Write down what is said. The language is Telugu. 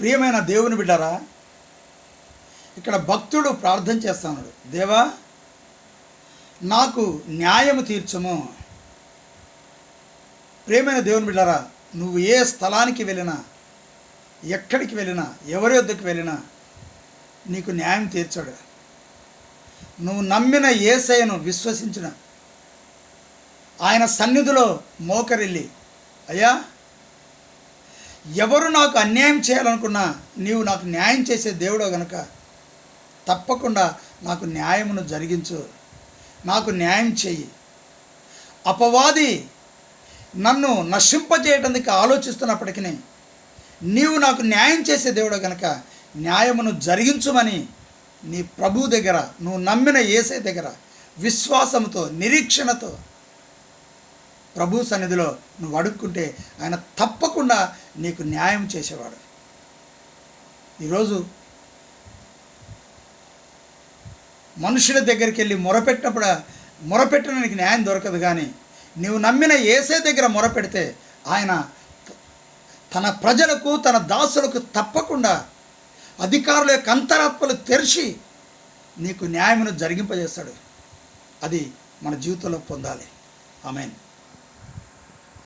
ప్రియమైన దేవుని బిడ్డారా ఇక్కడ భక్తుడు ప్రార్థన చేస్తున్నాడు దేవా నాకు న్యాయము తీర్చము. ప్రియమైన దేవుని బిడ్డారా నువ్వు ఏ స్థలానికి వెళ్ళినా ఎక్కడికి వెళ్ళినా ఎవరి వద్దకు వెళ్ళినా నీకు న్యాయం తీర్చాడు. నువ్వు నమ్మిన ఏసయ్యను విశ్వసించిన ఆయన సన్నిధిలో మోకరిల్లి అయ్యా ఎవరు నాకు అన్యాయం చేయాలనుకున్నా నీవు నాకు న్యాయం చేసే దేవుడో గనక తప్పకుండా నాకు న్యాయమును జరిగించు. నాకు న్యాయం చెయ్యి. అపవాది నన్ను నశింపజేయడానికి ఆలోచిస్తున్నప్పటికీ నీవు నాకు న్యాయం చేసే దేవుడు గనక న్యాయమును జరిగించుమని నీ ప్రభు దగ్గర నువ్వు నమ్మిన ఏసే దగ్గర విశ్వాసంతో నిరీక్షణతో ప్రభు సన్నిధిలో నువ్వు అడుక్కుంటే ఆయన తప్పకుండా నీకు న్యాయం చేసేవాడు. ఈరోజు మనుషుల దగ్గరికి వెళ్ళి మొరపెట్టినప్పుడు మొరపెట్టిన నీకు న్యాయం దొరకదు కానీ నీవు నమ్మిన ఏసే దగ్గర మొరపెడితే ఆయన తన ప్రజలకు తన దాసులకు తప్పకుండా అధికారుల యొక్క అంతరాత్మలు తెరిచి నీకు న్యాయమును జరిగింపజేస్తాడు. అది మన జీవితంలో పొందాలి. ఆమెన్.